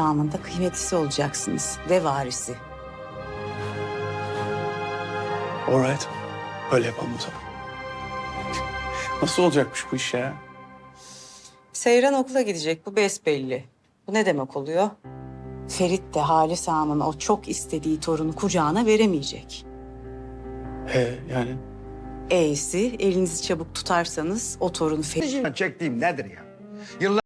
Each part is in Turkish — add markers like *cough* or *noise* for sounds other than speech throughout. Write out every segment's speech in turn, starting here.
Namında kıymetlisi olacaksınız ve varisi. Alright. Öyle yapalım o zaman. Nasıl olacakmış bu iş ya? Seyran okula gidecek bu besbelli. Bu ne demek oluyor? Ferit de Halis Ağam'ın o çok istediği torunu kucağına veremeyecek. He yani E'si elinizi çabuk tutarsanız o torun Ferit... Çektiğim nedir ya? Yıllar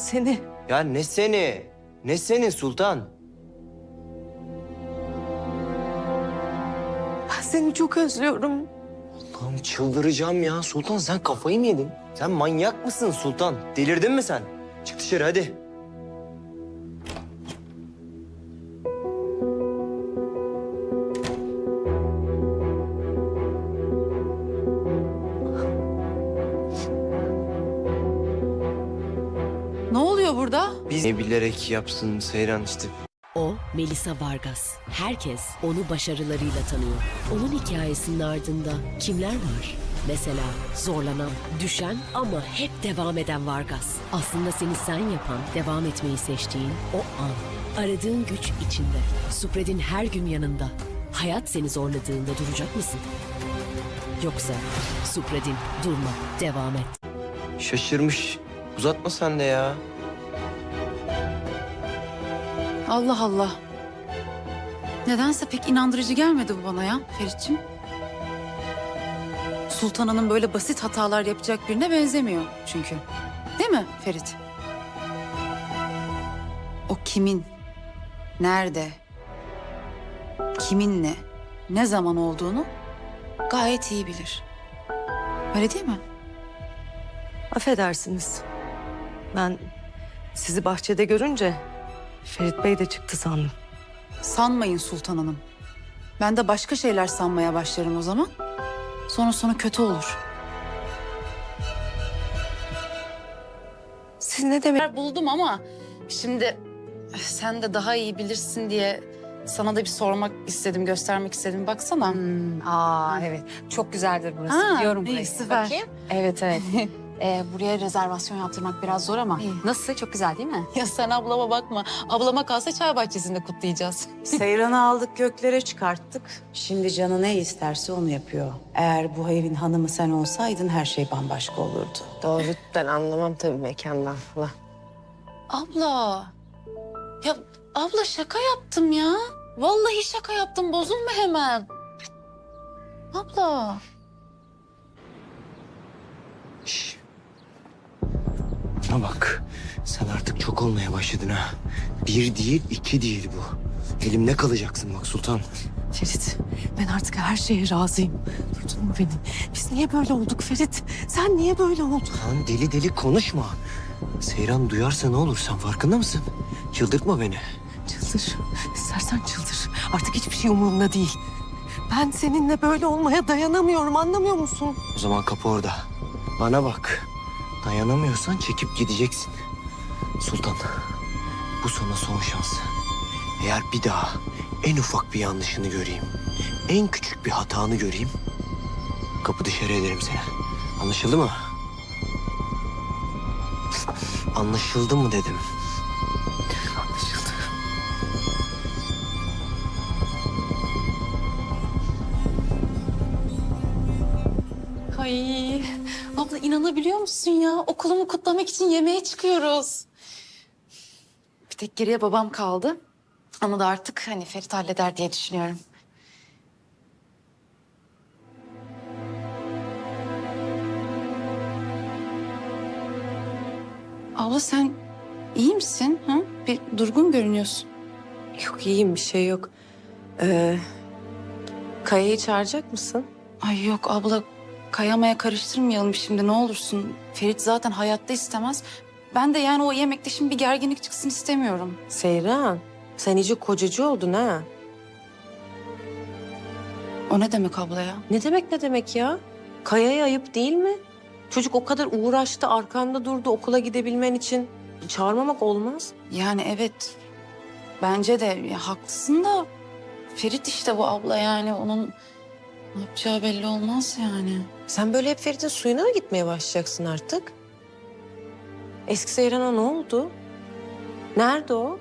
Seni. Ya ne seni? Ne seni Sultan? Ben seni çok özlüyorum. Lan çıldıracağım ya. Sultan sen kafayı mı yedin? Sen manyak mısın Sultan? Delirdin mi sen? Çık dışarı hadi. Bilerek yapsın Seyran işte. O Melisa Vargas. Herkes onu başarılarıyla tanıyor. Onun hikayesinin ardında kimler var? Mesela zorlanan, düşen ama hep devam eden Vargas. Aslında seni sen yapan, devam etmeyi seçtiğin o an. Aradığın güç içinde. Supred'in her gün yanında. Hayat seni zorladığında duracak mısın? Yoksa Supred'in durma, devam et. Şaşırmış. Uzatma sen de ya. Allah Allah. Nedense pek inandırıcı gelmedi bu bana ya Ferit'ciğim. Sultan Hanım böyle basit hatalar yapacak birine benzemiyor çünkü. Değil mi Ferit? O kimin, nerede, kiminle, ne zaman olduğunu gayet iyi bilir. Öyle değil mi? Affedersiniz. Ben sizi bahçede görünce Ferit Bey de çıktı sandım. Sanmayın Sultan Hanım. Ben de başka şeyler sanmaya başlarım o zaman. Sonra sonu kötü olur. Siz ne demek? buldum ama şimdi sen de daha iyi bilirsin diye sana da bir sormak istedim, göstermek istedim. Baksana. Aa evet. Çok güzeldir burası. Ha, Biliyorum iyi, burayı. süper. Bakayım. Evet evet. *laughs* Ee, buraya rezervasyon yaptırmak biraz zor ama İyi. nasıl? Çok güzel değil mi? *laughs* Ya sen ablama bakma. Ablama kalsa çay bahçesinde kutlayacağız. *laughs* Seyran'ı aldık göklere çıkarttık. Şimdi canı ne isterse onu yapıyor. Eğer bu evin hanımı sen olsaydın her şey bambaşka olurdu. Doğru ben anlamam tabii mekandan falan. Abla. Ya abla şaka yaptım ya. Vallahi şaka yaptım. Bozulma hemen. Abla. Şş. Bana bak. Sen artık çok olmaya başladın ha. Bir değil, iki değil bu. Elimde kalacaksın bak Sultan. Ferit ben artık her şeye razıyım. Duydun mu beni? Biz niye böyle olduk Ferit? Sen niye böyle oldun? Lan deli deli konuşma. Seyran duyarsa ne olur sen farkında mısın? Çıldırtma beni. Çıldır. İstersen çıldır. Artık hiçbir şey umurumda değil. Ben seninle böyle olmaya dayanamıyorum anlamıyor musun? O zaman kapı orada. Bana bak. Dayanamıyorsan çekip gideceksin. Sultan, bu sana son şans. Eğer bir daha en ufak bir yanlışını göreyim, en küçük bir hatanı göreyim, kapı dışarı ederim seni. Anlaşıldı mı? Anlaşıldı mı dedim. Anlaşıldı. Ay abla inanabiliyor musun ya? Okulumu kutlamak için yemeğe çıkıyoruz. Bir tek geriye babam kaldı. Onu da artık hani Ferit halleder diye düşünüyorum. Abla sen iyi misin? Ha? Bir durgun görünüyorsun. Yok iyiyim bir şey yok. Ee, Kaya'yı çağıracak mısın? Ay yok abla kayamaya karıştırmayalım şimdi ne olursun. Ferit zaten hayatta istemez. Ben de yani o yemekte şimdi bir gerginlik çıksın istemiyorum. Seyran sen iyice kocacı oldun ha. O ne demek abla ya? Ne demek ne demek ya? Kaya'ya ayıp değil mi? Çocuk o kadar uğraştı arkanda durdu okula gidebilmen için. Çağırmamak olmaz. Yani evet bence de ya, haklısın da Ferit işte bu abla yani onun ne yapacağı belli olmaz yani. Sen böyle hep Ferit'in suyuna mı gitmeye başlayacaksın artık? Eski Seyran'a ne oldu? Nerede o?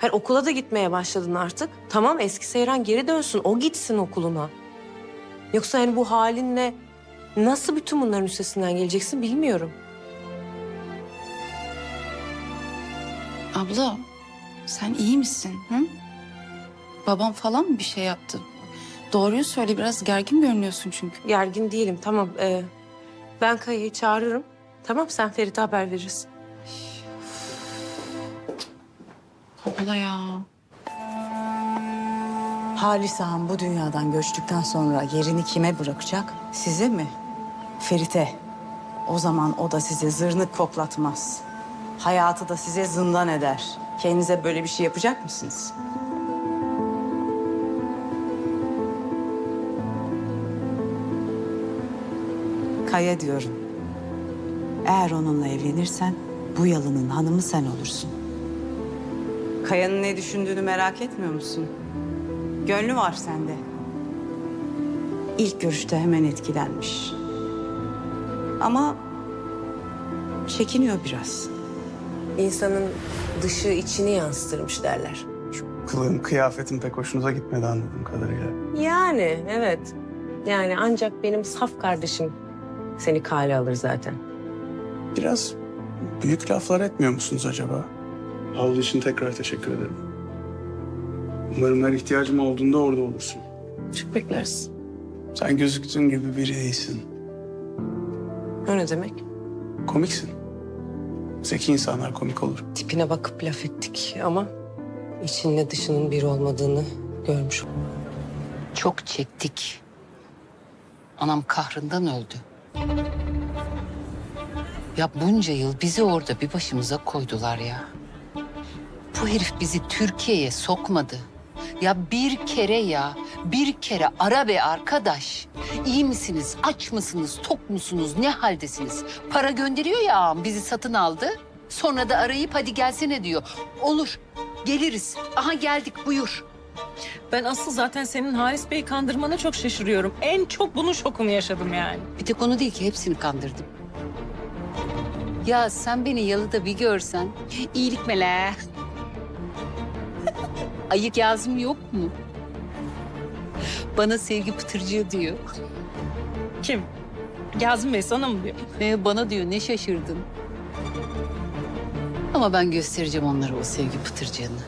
Her okula da gitmeye başladın artık. Tamam eski Seyran geri dönsün. O gitsin okuluna. Yoksa hani bu halinle nasıl bütün bunların üstesinden geleceksin bilmiyorum. Abla sen iyi misin? Hı? Babam falan mı bir şey yaptı? Doğruyu söyle biraz gergin görünüyorsun çünkü. Gergin değilim tamam. Ee, ben Kaya'yı çağırırım. Tamam sen Ferit'e haber verirsin. Abla ya. Halis Ağam bu dünyadan göçtükten sonra yerini kime bırakacak? Size mi? Ferit'e. O zaman o da size zırnık koklatmaz. Hayatı da size zindan eder. Kendinize böyle bir şey yapacak mısınız? Kaya diyorum. Eğer onunla evlenirsen bu yalının hanımı sen olursun. Kaya'nın ne düşündüğünü merak etmiyor musun? Gönlü var sende. İlk görüşte hemen etkilenmiş. Ama çekiniyor biraz. İnsanın dışı içini yansıtırmış derler. Kılığın, kıyafetin pek hoşunuza gitmedi anladığım kadarıyla. Yani evet. Yani ancak benim saf kardeşim seni kale alır zaten. Biraz büyük laflar etmiyor musunuz acaba? Havlu için tekrar teşekkür ederim. Umarım her ihtiyacım olduğunda orada olursun. Çok bekleriz. Sen gözüktüğün gibi biri değilsin. O ne demek? Komiksin. Zeki insanlar komik olur. Tipine bakıp laf ettik ama içinle dışının bir olmadığını görmüş. Çok çektik. Anam kahrından öldü. Ya bunca yıl bizi orada bir başımıza koydular ya. Bu herif bizi Türkiye'ye sokmadı. Ya bir kere ya, bir kere ara be arkadaş. İyi misiniz, aç mısınız, tok musunuz, ne haldesiniz? Para gönderiyor ya ağam, bizi satın aldı. Sonra da arayıp hadi gelsene diyor. Olur, geliriz. Aha geldik buyur. Ben asıl zaten senin Halis Bey'i kandırmana çok şaşırıyorum. En çok bunun şokunu yaşadım yani. Bir tek onu değil ki hepsini kandırdım. Ya sen beni yalıda bir görsen iyilik mele. *laughs* Ayık yazım yok mu? Bana sevgi pıtırcığı diyor. Kim? Yazım Bey sana mı diyor? Ve bana diyor ne şaşırdın. Ama ben göstereceğim onlara o sevgi pıtırcığını.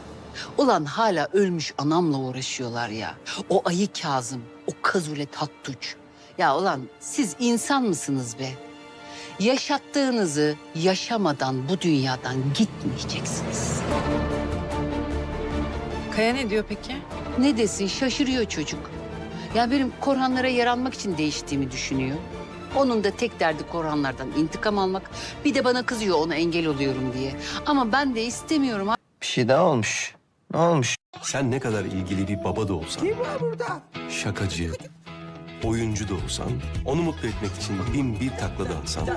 Ulan hala ölmüş anamla uğraşıyorlar ya. O ayı Kazım, o Kazule Tattuç. Ya ulan siz insan mısınız be? Yaşattığınızı yaşamadan bu dünyadan gitmeyeceksiniz. Kaya ne diyor peki? Ne desin şaşırıyor çocuk. Ya benim Korhanlara yaranmak için değiştiğimi düşünüyor. Onun da tek derdi Korhanlardan intikam almak. Bir de bana kızıyor ona engel oluyorum diye. Ama ben de istemiyorum. Bir şey daha olmuş. Ne olmuş? Sen ne kadar ilgili bir baba da olsan... Kim var burada? Şakacı, oyuncu da olsan... ...onu mutlu etmek için bin bir takla da atsan...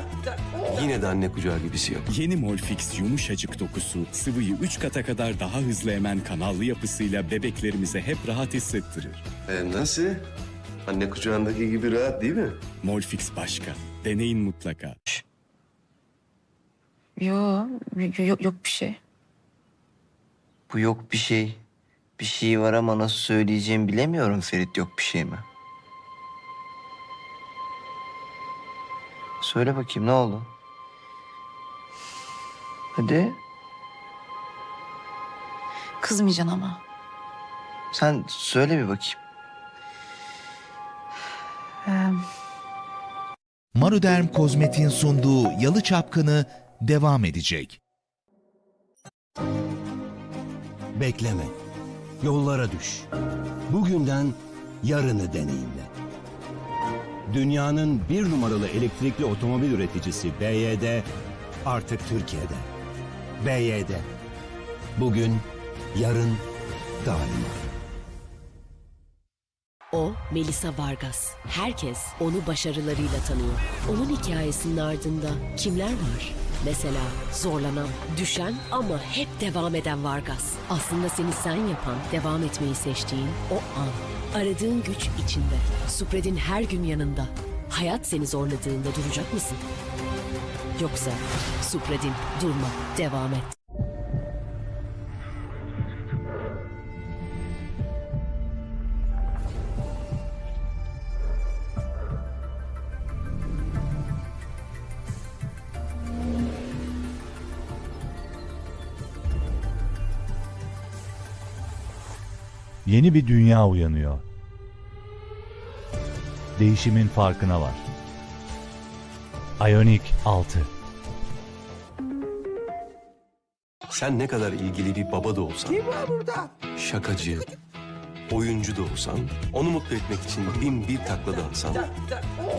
...yine de anne kucağı gibisi yok. Yeni Molfix yumuşacık dokusu sıvıyı 3 kata kadar daha hızlı emen kanallı yapısıyla bebeklerimize hep rahat hissettirir. E, nasıl? Anne kucağındaki gibi rahat değil mi? Molfix başka. Deneyin mutlaka. Yo, yok, yok bir şey. Bu yok bir şey. Bir şey var ama nasıl söyleyeceğimi bilemiyorum Ferit yok bir şey mi? Söyle bakayım ne oldu? Hadi Kızmayacaksın ama. sen söyle bir bakayım. Maruderm Kozmetik'in sunduğu Yalı Çapkını devam edecek. Bekleme. Yollara düş. Bugünden yarını deneyimle. Dünyanın bir numaralı elektrikli otomobil üreticisi BYD artık Türkiye'de. BYD. Bugün, yarın, daima. O, Melisa Vargas. Herkes onu başarılarıyla tanıyor. Onun hikayesinin ardında kimler var? Mesela zorlanan, düşen ama hep devam eden Vargas. Aslında seni sen yapan, devam etmeyi seçtiğin o an. Aradığın güç içinde. Supred'in her gün yanında. Hayat seni zorladığında duracak mısın? Yoksa Supred'in durma, devam et. Yeni bir dünya uyanıyor. Değişimin farkına var. Ioniq 6 Sen ne kadar ilgili bir baba da olsan... Kim var burada? Şakacı, oyuncu da olsan... ...onu mutlu etmek için bin bir takla da atsan...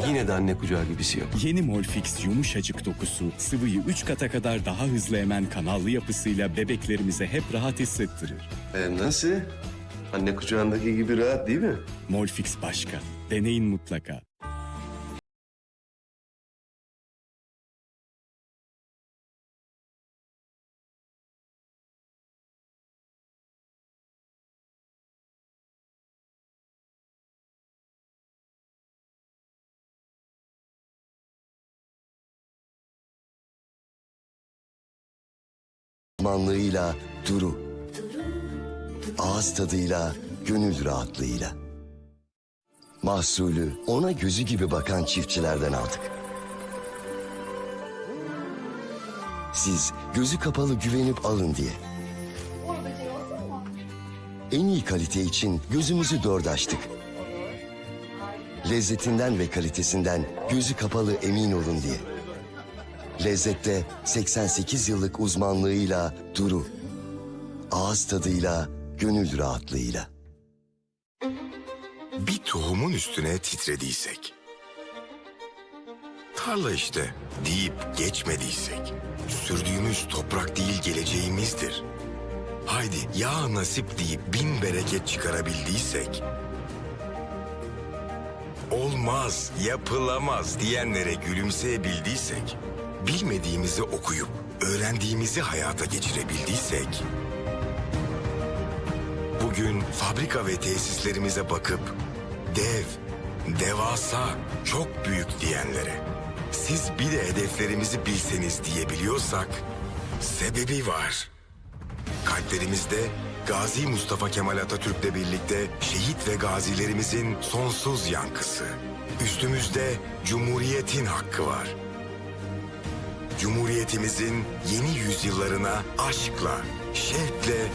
...yine de anne kucağı gibisi yok. Yeni Molfix yumuşacık dokusu sıvıyı 3 kata kadar daha hızlı emen kanallı yapısıyla bebeklerimize hep rahat hissettirir. E, nasıl? Anne kucağındaki gibi rahat değil mi? Molfix başka. Deneyin mutlaka. Manlığıyla duru. Ağız tadıyla, gönül rahatlığıyla. Mahsulü ona gözü gibi bakan çiftçilerden aldık. Siz gözü kapalı güvenip alın diye. En iyi kalite için gözümüzü dört açtık. Lezzetinden ve kalitesinden gözü kapalı emin olun diye. Lezzette 88 yıllık uzmanlığıyla duru. Ağız tadıyla, gönül rahatlığıyla. bir tohumun üstüne titrediysek. Tarla işte deyip geçmediysek. Sürdüğümüz toprak değil geleceğimizdir. Haydi ya nasip deyip bin bereket çıkarabildiysek. Olmaz, yapılamaz diyenlere gülümseyebildiysek. Bilmediğimizi okuyup öğrendiğimizi hayata geçirebildiysek. Bugün fabrika ve tesislerimize bakıp dev, devasa, çok büyük diyenlere siz bir de hedeflerimizi bilseniz diyebiliyorsak sebebi var. Kalplerimizde Gazi Mustafa Kemal Atatürk'le birlikte şehit ve gazilerimizin sonsuz yankısı. Üstümüzde Cumhuriyet'in hakkı var. Cumhuriyetimizin yeni yüzyıllarına aşkla, şevkle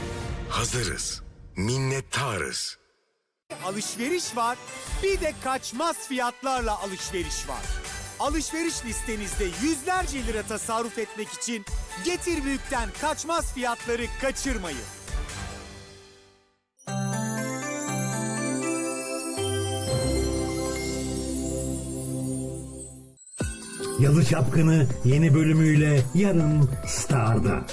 hazırız. Minnettarız. Alışveriş var, bir de kaçmaz fiyatlarla alışveriş var. Alışveriş listenizde yüzlerce lira tasarruf etmek için Getir Büyük'ten kaçmaz fiyatları kaçırmayın. Yalı Çapkını yeni bölümüyle yarın Star'da.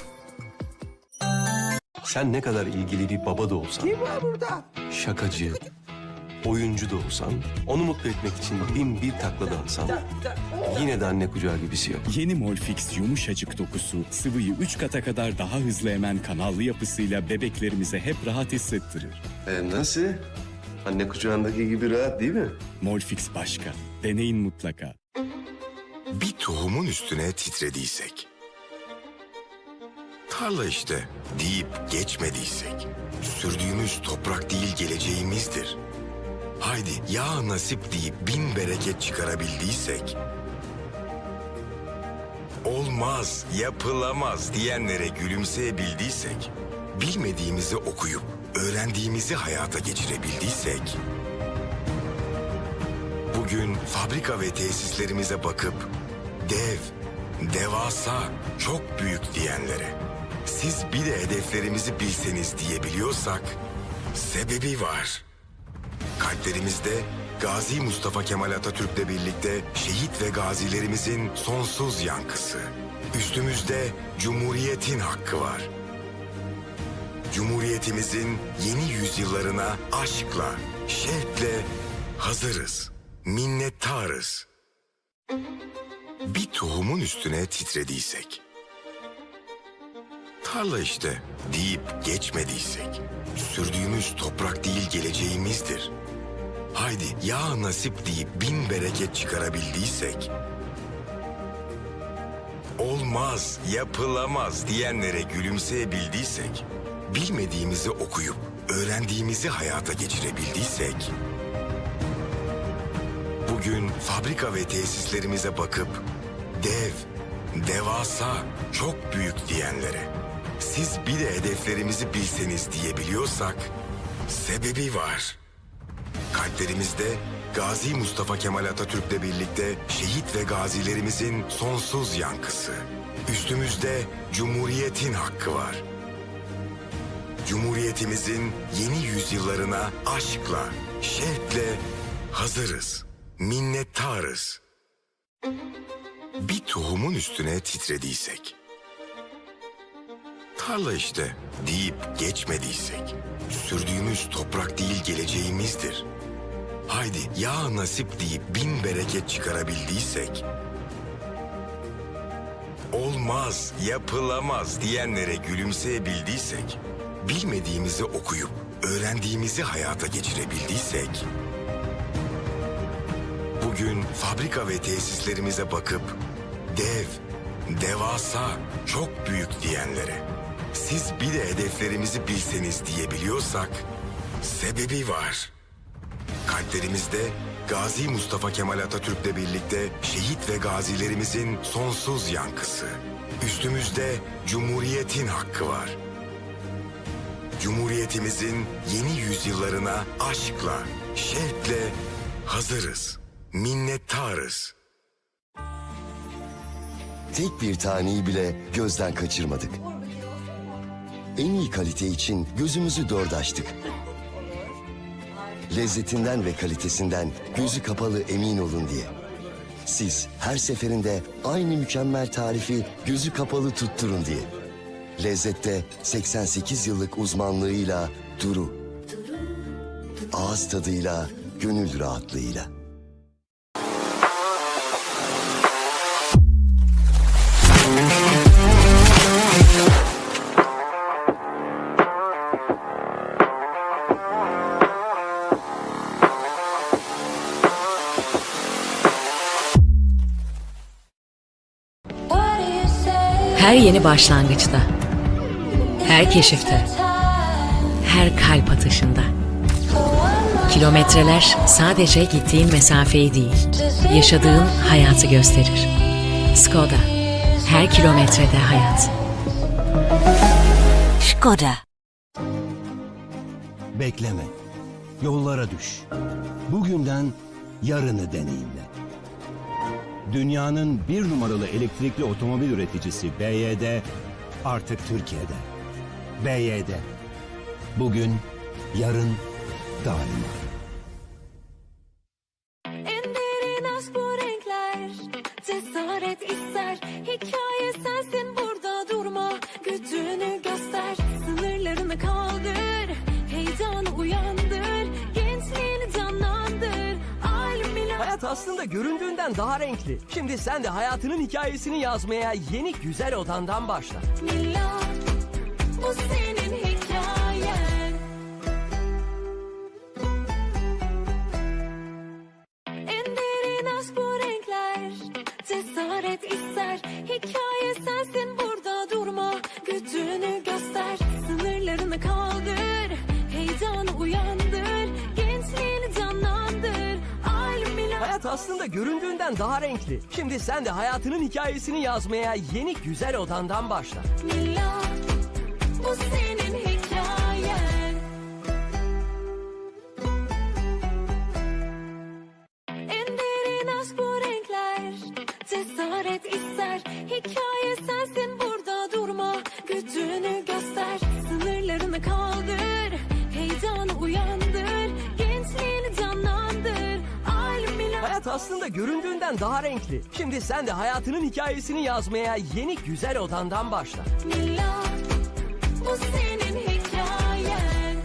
Sen ne kadar ilgili bir baba da olsan... Kim var burada? Şakacı, oyuncu da olsan... ...onu mutlu etmek için bin bir takla da atsan... ...yine de anne kucağı gibisi yok. Yeni Molfix yumuşacık dokusu sıvıyı 3 kata kadar daha hızlı emen kanallı yapısıyla bebeklerimize hep rahat hissettirir. E, nasıl? Anne kucağındaki gibi rahat değil mi? Molfix başka. Deneyin mutlaka. bir tohumun üstüne titrediysek. Tarla işte deyip geçmediysek. Sürdüğümüz toprak değil geleceğimizdir. Haydi ya nasip deyip bin bereket çıkarabildiysek. Olmaz, yapılamaz diyenlere gülümseyebildiysek. Bilmediğimizi okuyup öğrendiğimizi hayata geçirebildiysek. Bugün fabrika ve tesislerimize bakıp dev, devasa, çok büyük diyenlere, siz bir de hedeflerimizi bilseniz diyebiliyorsak, sebebi var. Kalplerimizde Gazi Mustafa Kemal Atatürk'le birlikte şehit ve gazilerimizin sonsuz yankısı. Üstümüzde Cumhuriyet'in hakkı var. Cumhuriyetimizin yeni yüzyıllarına aşkla, şevkle hazırız, minnettarız. Bir tohumun üstüne titrediysek, tarla işte deyip geçmediysek, sürdüğümüz toprak değil geleceğimizdir. Haydi ya nasip deyip bin bereket çıkarabildiysek, olmaz, yapılamaz diyenlere gülümseyebildiysek, bilmediğimizi okuyup öğrendiğimizi hayata geçirebildiysek, bugün fabrika ve tesislerimize bakıp dev, devasa, çok büyük diyenlere, siz bir de hedeflerimizi bilseniz diyebiliyorsak, sebebi var. Kalplerimizde Gazi Mustafa Kemal Atatürk'le birlikte şehit ve gazilerimizin sonsuz yankısı. Üstümüzde Cumhuriyet'in hakkı var. Cumhuriyetimizin yeni yüzyıllarına aşkla, şevkle hazırız, minnettarız. Bir tohumun üstüne titrediysek, tarla işte deyip geçmediysek, sürdüğümüz toprak değil geleceğimizdir. Haydi ya nasip deyip bin bereket çıkarabildiysek, olmaz, yapılamaz diyenlere gülümseyebildiysek, bilmediğimizi okuyup öğrendiğimizi hayata geçirebildiysek, bugün fabrika ve tesislerimize bakıp dev, devasa, çok büyük diyenlere, siz bir de hedeflerimizi bilseniz diyebiliyorsak, sebebi var. Kalplerimizde Gazi Mustafa Kemal Atatürk'le birlikte şehit ve gazilerimizin sonsuz yankısı. Üstümüzde Cumhuriyet'in hakkı var. Cumhuriyetimizin yeni yüzyıllarına aşkla, şevkle hazırız, minnettarız. Tek bir taneyi bile gözden kaçırmadık. En iyi kalite için gözümüzü dört açtık. Lezzetinden ve kalitesinden gözü kapalı emin olun diye. Siz her seferinde aynı mükemmel tarifi gözü kapalı tutturun diye. Lezzette 88 yıllık uzmanlığıyla Duru. Ağız tadıyla, gönül rahatlığıyla. Her yeni başlangıçta, her keşifte, her kalp atışında. Kilometreler sadece gittiğin mesafeyi değil, yaşadığın hayatı gösterir. Skoda, her kilometrede hayat. Skoda. Bekleme. Yollara düş. Bugünden yarını deneyimle. Dünyanın bir numaralı elektrikli otomobil üreticisi BYD artık Türkiye'de. BYD. Bugün, yarın, daima. İster Hikaye sensin burada durma Gücünü göster Sınırlarını kaldır aslında göründüğünden daha renkli. Şimdi sen de hayatının hikayesini yazmaya yeni güzel odandan başla. Mila Bu senin hikayen. Enderin aşk bu renkler. Cesaret ister. Hikaye sensin burada durma. Gücünü göster. Sınırlarını kaldır aslında göründüğünden daha renkli. Şimdi sen de hayatının hikayesini yazmaya yeni güzel odandan başla. Mila Bu senin göründüğünden daha renkli. Şimdi sen de hayatının hikayesini yazmaya yeni güzel odandan başla. Mila Bu senin hikayen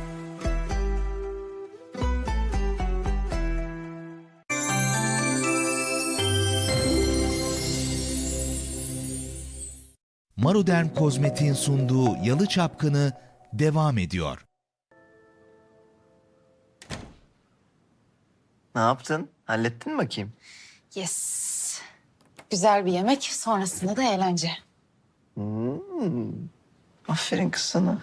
Maruderm Kozmetik'in sunduğu Yalı Çapkını devam ediyor. Ne yaptın? Hallettin mi bakayım? Yes. Güzel bir yemek sonrasında da eğlence. Hmm. Aferin kız sana.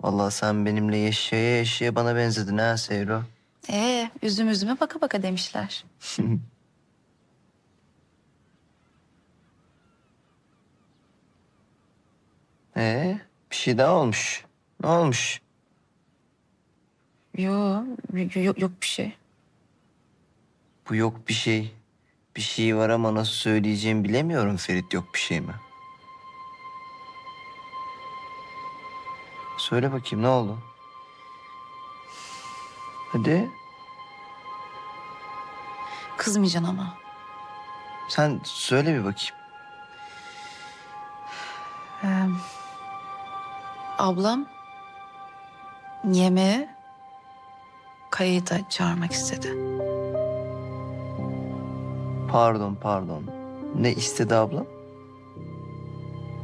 Vallahi sen benimle yaşaya yaşaya bana benzedin ha Seyro. Ee, üzüm üzüme baka baka demişler. *laughs* Ee, bir şey daha olmuş. Ne olmuş? Yo, yok, yok bir şey. Bu yok bir şey. Bir şey var ama nasıl söyleyeceğimi bilemiyorum Ferit yok bir şey mi? Söyle bakayım ne oldu? Hadi Kızmayacaksın ama. sen söyle bir bakayım. Ee, ablam yemeğe Kaya'yı da çağırmak istedi. Pardon pardon. Ne istedi ablam?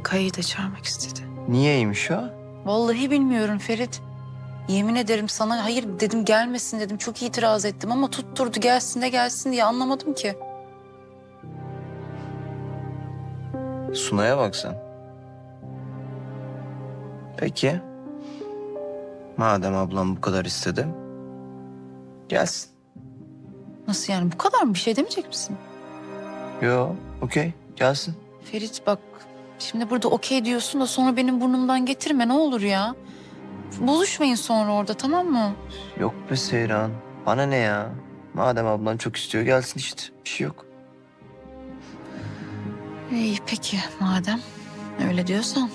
Kaya'yı da çağırmak istedi. Niyeymiş o? Vallahi bilmiyorum Ferit. Yemin ederim sana hayır dedim gelmesin dedim. Çok itiraz ettim ama tutturdu gelsin de gelsin diye anlamadım ki. Sunay'a bak sen. Peki. Madem ablam bu kadar istedi. Gelsin. Nasıl yani bu kadar mı bir şey demeyecek misin? Yo, okey. Gelsin. Ferit bak şimdi burada okey diyorsun da sonra benim burnumdan getirme ne olur ya. Bozuşmayın sonra orada tamam mı? Yok be Seyran. Bana ne ya? Madem ablan çok istiyor gelsin işte. Bir şey yok. İyi peki madem öyle diyorsan.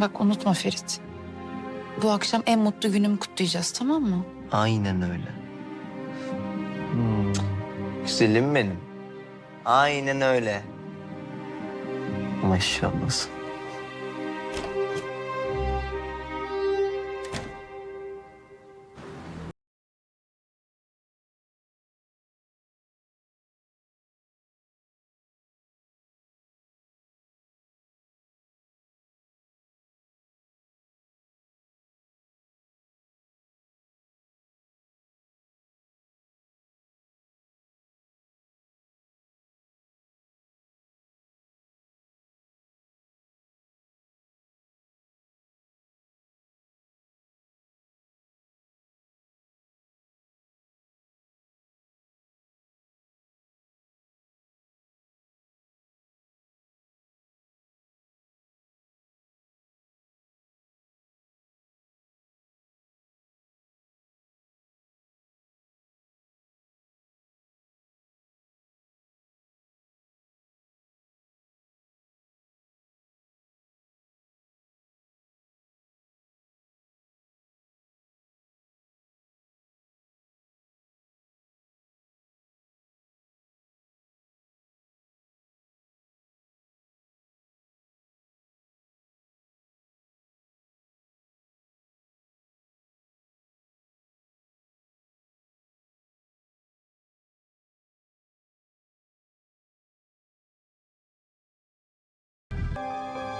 Bak unutma Ferit. Bu akşam en mutlu günümü kutlayacağız tamam mı? Aynen öyle. Güzelim benim. Aynen öyle. Maşallah.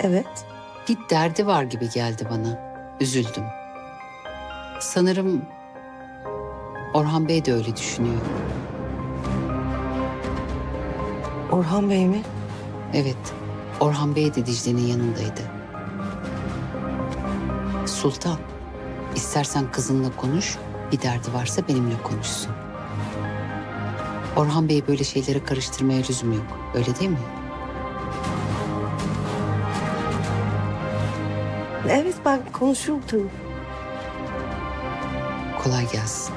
Evet. Bir derdi var gibi geldi bana. Üzüldüm. Sanırım Orhan Bey de öyle düşünüyor. Orhan Bey mi? Evet. Orhan Bey de Dicle'nin yanındaydı. Sultan, istersen kızınla konuş. Bir derdi varsa benimle konuşsun. Orhan Bey böyle şeylere karıştırmaya lüzum yok. Öyle değil mi? Evet ben konuşurdum. Kolay gelsin.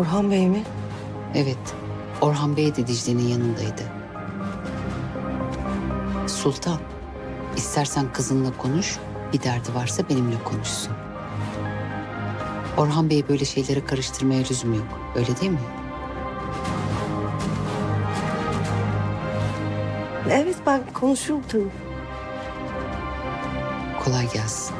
Orhan Bey mi? Evet, Orhan Bey de Dicle'nin yanındaydı. Sultan, istersen kızınla konuş, bir derdi varsa benimle konuşsun. Orhan Bey böyle şeylere karıştırmaya lüzum yok, öyle değil mi? Evet ben konuşurum tabii. Kolay gelsin.